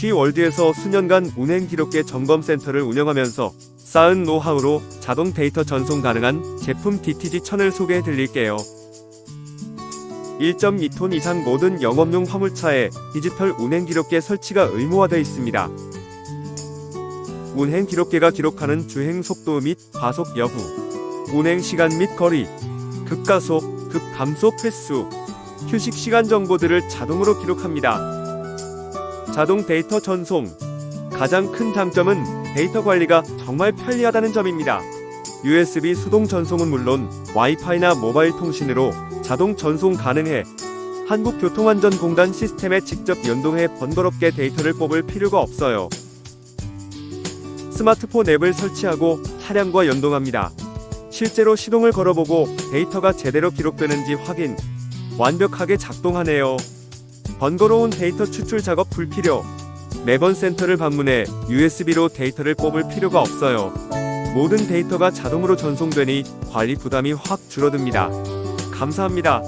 G월드에서 수년간 운행 기록계 점검 센터를 운영하면서 쌓은 노하우로 자동 데이터 전송 가능한 제품 DTG 1000을 소개해 드릴게요. 1.2톤 이상 모든 영업용 화물차에 디지털 운행 기록계 설치가 의무화되어 있습니다. 운행 기록계가 기록하는 주행 속도 및 과속 여부, 운행 시간 및 거리, 급가속, 급감속 횟수, 휴식 시간 정보들을 자동으로 기록합니다. 자동 데이터 전송. 가장 큰 장점은 데이터 관리가 정말 편리하다는 점입니다. USB 수동 전송은 물론 와이파이나 모바일 통신으로 자동 전송 가능해 한국교통안전공단 시스템에 직접 연동해 번거롭게 데이터를 뽑을 필요가 없어요. 스마트폰 앱을 설치하고 차량과 연동합니다. 실제로 시동을 걸어보고 데이터가 제대로 기록되는지 확인. 완벽하게 작동하네요. 번거로운 데이터 추출 작업 불필요. 매번 센터를 방문해 USB로 데이터를 뽑을 필요가 없어요. 모든 데이터가 자동으로 전송되니 관리 부담이 확 줄어듭니다. 감사합니다.